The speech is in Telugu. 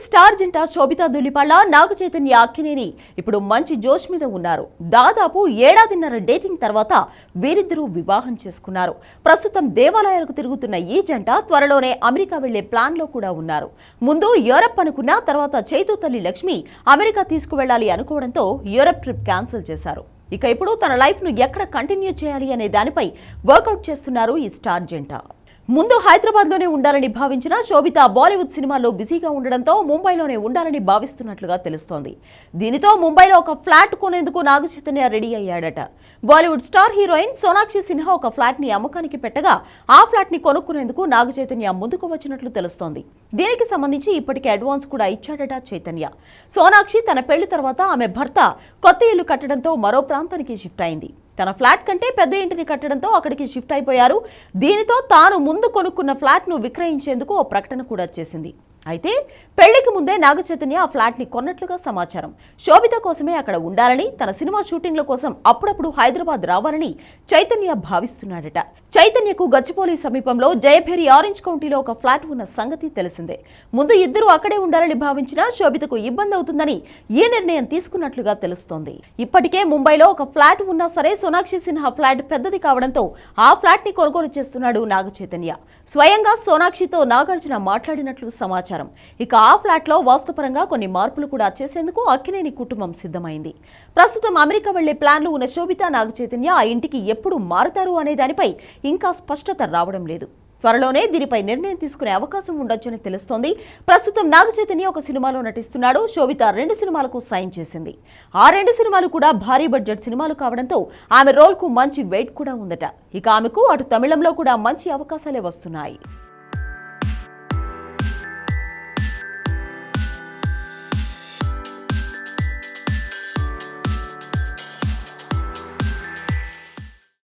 బాలీవుడ్ స్టార్ జంట శోభితా దులిపాళ్ళ నాగ చైతన్య అక్కినేని ఇప్పుడు మంచి జోష్ మీద ఉన్నారు. దాదాపు ఏడాదిన్నర డేటింగ్ తర్వాత వీరిద్దరూ వివాహం చేసుకున్నారు. ప్రస్తుతం దేవాలయాలకు తిరుగుతున్న ఈ జంట త్వరలోనే అమెరికా వెళ్ళే ప్లాన్లో కూడా ఉన్నారు. ముందు యూరప్ అనుకున్న తర్వాత చైతు తల్లి లక్ష్మి అమెరికా తీసుకువెళ్ళాలి అనుకోవడంతో యూరప్ ట్రిప్ క్యాన్సిల్ చేశారు. ఇక ఇప్పుడు తన లైఫ్ను ఎక్కడ కంటిన్యూ చేయాలి అనే దానిపై వర్కౌట్ చేస్తున్నారు ఈ స్టార్ జంట. ముందు హైదరాబాద్లోనే ఉండాలని భావించిన శోభిత బాలీవుడ్ సినిమాల్లో బిజీగా ఉండడంతో ముంబైలోనే ఉండాలని భావిస్తున్నట్లుగా తెలుస్తోంది. దీనితో ముంబైలో ఒక ఫ్లాట్ కొనేందుకు నాగ చైతన్య రెడీ అయ్యాడట. బాలీవుడ్ స్టార్ హీరోయిన్ సోనాక్షి సిన్హా ఒక ఫ్లాట్ని అమ్మకానికి పెట్టగా ఆ ఫ్లాట్ని కొనుక్కునేందుకు నాగ చైతన్య ముందుకు వచ్చినట్లు తెలుస్తోంది. దీనికి సంబంధించి ఇప్పటికే అడ్వాన్స్ కూడా ఇచ్చాడట చైతన్య. సోనాక్షి తన పెళ్ళి తర్వాత ఆమె భర్త కొత్త ఇల్లు కట్టడంతో మరో ప్రాంతానికి షిఫ్ట్ అయింది. తన ఫ్లాట్ కంటే పెద్ద ఇంటిని కట్టడంతో అక్కడికి షిఫ్ట్ అయిపోయారు. దీనితో తాను ముందు కొనుక్కున్న ఫ్లాట్ను విక్రయించేందుకు ఓ ప్రకటన కూడా చేసింది. అయితే పెళ్ళికి ముందే నాగ చైతన్య ఆ ఫ్లాట్ని కొన్నట్లుగా సమాచారం. శోభిత కోసమే అక్కడ ఉండాలని తన సినిమా షూటింగ్ల కోసం అప్పుడప్పుడు హైదరాబాద్ రావాలని చైతన్య భావిస్తున్నాడట. చైతన్యకు గచ్చిపోలి సమీపంలో జయభేరి ఆరెంజ్ కౌంటీలో ఒక ఫ్లాట్ ఉన్న సంగతి తెలిసిందే. ముందు ఇద్దరు అక్కడే ఉండాలని భావించినా శోభితకు ఇబ్బంది అవుతుందని ఈ నిర్ణయం తీసుకున్నట్లుగా తెలుస్తోంది. ఇప్పటికే ముంబైలో ఒక ఫ్లాట్ ఉన్నా సరే సోనాక్షి సిన్హా ఫ్లాట్ పెద్దది కావడంతో ఆ ఫ్లాట్ని కొనుగోలు చేస్తున్నాడు నాగ చైతన్య స్వయంగా సోనాక్షితో నాగార్జున మాట్లాడినట్లు సమాచారం. ఇక ఆ ఫ్లాట్లో వాస్తుపరంగా కొన్ని మార్పులు కూడా చేసేందుకు అక్కినేని కుటుంబం సిద్ధమైంది. ప్రస్తుతం అమెరికా వెళ్ళే ప్లాన్లు ఉన్న శోభిత నాగచైతన్య ఆ ఇంటికి ఎప్పుడు మారుతారు అనే దానిపై ఇంకా స్పష్టత రావడం లేదు. త్వరలోనే దీనిపై నిర్ణయం తీసుకునే అవకాశం ఉండొచ్చని తెలుస్తోంది. ప్రస్తుతం నాగచైతన్య ఒక సినిమాలో నటిస్తున్నాడు. శోభిత రెండు సినిమాలకు సైన్ చేసింది. ఆ రెండు సినిమాలు కూడా భారీ బడ్జెట్ సినిమాలు కావడంతో ఆమె రోల్కు మంచి వెయిట్ కూడా ఉందట. ఇక ఆమెకు అటు తమిళంలో కూడా మంచి అవకాశాలే వస్తున్నాయి.